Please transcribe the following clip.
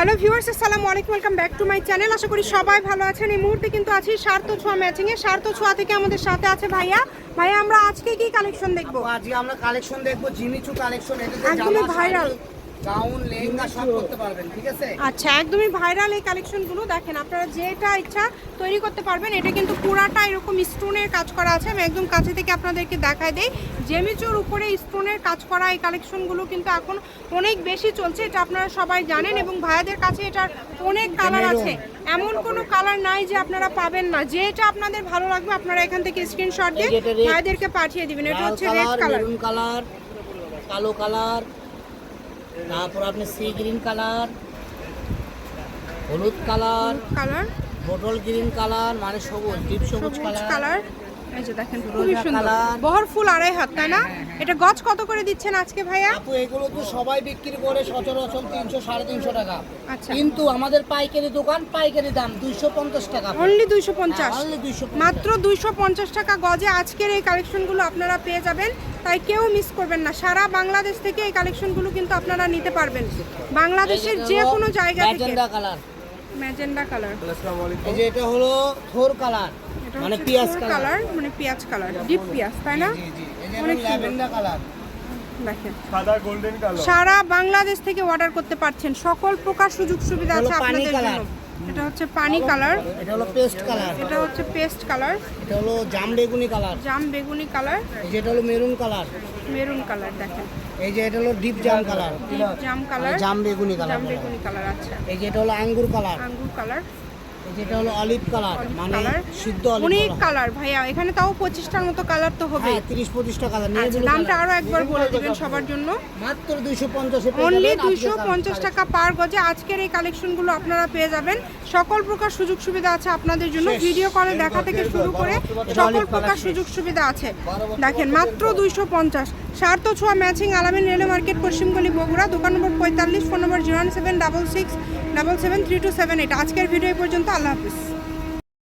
Hello viewers আসসালামু আলাইকুম welcome back to my channel. আশা করি সবাই ভালো আছেন। এই মুহূর্তে কিন্তু আছি সার্থ ছোঁয়া ম্যাচিং এ সার্থ ছোঁয়া থেকে আমাদের সাথে আছে ভাইয়া। ভাইয়া আমরা আজকে কি কালেকশন দেখব? আজকে আমরা কালেকশন দেখব জিমিচু কালেকশন এটাতে একদমই জামা viral। গাউন লেহেঙ্গা সব করতে পারবেন ঠিক আছে? আচ্ছা একদমই ভাইরাল এই কালেকশনগুলো দেখেন আপনারা যেটা ইচ্ছা তৈরি করতে পারবেন। এটা কিন্তু পুরাটা এরকম স্টোনের কাজ করা আছে। আমি একদম কাছে থেকে আপনাদেরকে দেখাই দেই। জেমিচুর উপরে স্টোনের কাজ করা এই কালেকশনগুলো কিন্তু এখন অনেক বেশি চলছে। এটা আপনারা সবাই জানেন এবং ভাইয়াদের কাছে এটার অনেক কালার আছে। এমন কোনো কালার নাই যে আপনারা পাবেন না। যেটা আপনাদের ভালো লাগবে আপনারা এখান থেকে স্ক্রিনশট দিয়ে ভাইয়াদেরকে পাঠিয়ে দিবেন। এটা হচ্ছে রেড কালার কালো কালার তারপর আপনি সি গ্রিন কালার হলুদ colour colour. Bottle green colour মানে সবুজ ডিপ সবুজ কালার। এই যে দেখেন খুবই সুন্দর। বহর ফুল আড়াই হাত তাই না? এটা গজ কত করে দিচ্ছেন আজকে ভাইয়া? আপু এগুলো তো সবাই বিক্রি করে সচরাচর তিনশো সাড়ে তিনশো টাকা। আচ্ছা। কিন্তু আমাদের পাইকারি দোকান পাইকারি দাম দুইশো পঞ্চাশ টাকা। অনলি দুইশো পঞ্চাশ? অনলি দুইশো মাত্র দুইশো পঞ্চাশ টাকা গজে আজকের এই কালেকশনগুলো আপনারা পেয়ে যাবেন। তাই কেউ মিস করবেন না। সারা বাংলাদেশ থেকে এই কালেকশনগুলো কিন্তু আপনারা নিতে পারবেন। বাংলাদেশের যে কোনো জায়গা থেকে। Magenta colour. Magenta colour. এই যে এটা হলো থোর কালার। মানে পিয়াজ কালার। মানে পেঁয়াজ কালার ডিপ পেঁয়াজ তাই না? অনেক কালার দেখেন। গোল্ডেন কালার সারা বাংলাদেশ থেকে অর্ডার করতে পারছেন। সকল প্রকার সুযোগ সুবিধা আছে পানি আপনাদের জন্য। এটা হচ্ছে পানি কালার এটা হলো পেস্ট কালার এটা হচ্ছে পেস্ট কালার এটা হলো জাম বেগুনি কালার জাম বেগুনি কালার এই যে এটা হলো মেরুন কালার মেরুন কালার দেখেন। এই যে এটা হলো ডিপ জাম কালার ডিপ জাম কালার জাম বেগুনি কালার জাম বেগুনি কালার আচ্ছা। এই যে এটা হলো আঙ্গুর কালার আঙ্গুর কালার এই যে এটা হলো অলিভ কালার মানে সিদ্ধ অলিভ অনেক কালার কালার ভাইয়া। এখানে তাও পঁচিশটার মতো কালার তো হবে। হ্যাঁ তিরিশ পঁচিশটা কালার নিয়ে আচ্ছা দামটা আরও একবার বলে দিবেন সবার জন্য। মাত্র দুইশো পঞ্চাশে অনলি দুইশো পঞ্চাশ টাকা পার গজে আজকের এই কালেকশনগুলো আপনারা পেয়ে যাবেন। সকল প্রকার সুযোগ সুবিধা আছে আপনাদের জন্য। ভিডিও কলে দেখা থেকে শুরু করে সকল প্রকার সুযোগ সুবিধা আছে। দেখেন মাত্র দুইশো পঞ্চাশ। সার্থ ছোঁয়া ম্যাচিং আলামিন রেলওয়ে মার্কেট পশ্চিমগলি বগুড়া দোকান নম্বর পঁয়তাল্লিশ phone number zero seven double six double seven three two seven eight. আজকের ভিডিও পর্যন্ত আল্লাহ হাফিজ।